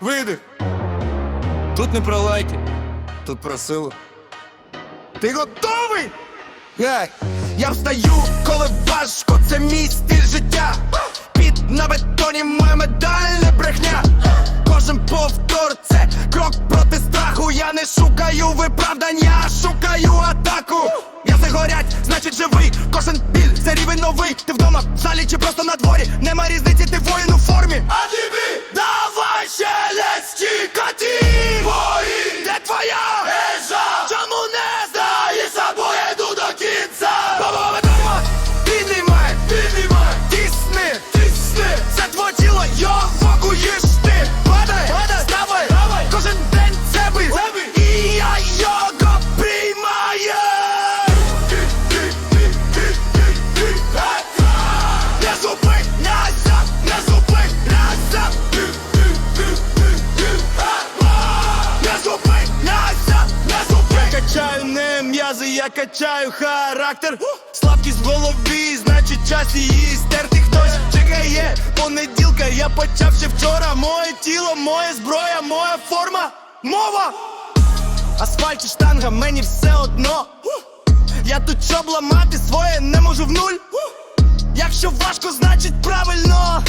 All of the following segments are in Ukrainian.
видих. Тут не про лайки, тут про силу. Ти готовий? Гай! Я встаю, коли важко, це мій стиль життя. Під на бетоні моя медаль не брехня. Кожен повтор це крок проти страху. Я не шукаю виправдання, шукаю атаку. М'язи горять, значить живий. Кожен біль це рівень новий. Ти вдома в залі чи просто на дворі. Нема різниці, ти воїн у формі. А тобі давай качаю не м'язи, я качаю характер. Слабкість в голові, значить час її стерти хтось чекає понеділка, я почав ще вчора. Моє тіло, моя зброя, моя форма, мова. Асфальт чи штанга, мені все одно. Я тут щоб ламати своє, не можу в нуль. Якщо важко, значить правильно.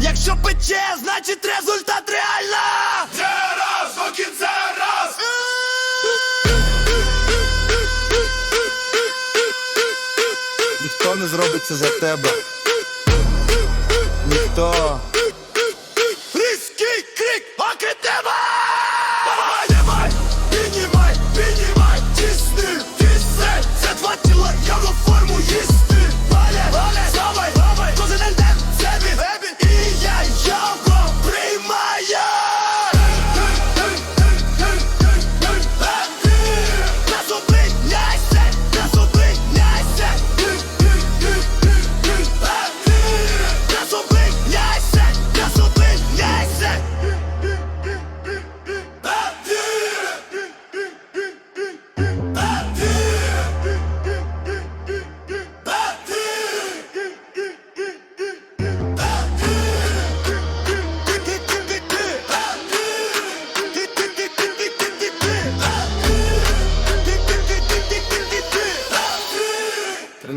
Якщо пече, значить результат реально. Ніхто не зробиться за тебе. Ніхто.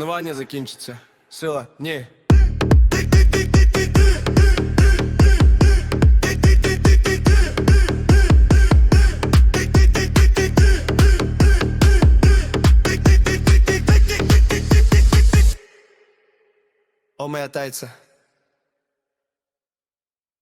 Тренування закінчиться. Сила, ні. О, моя тайця.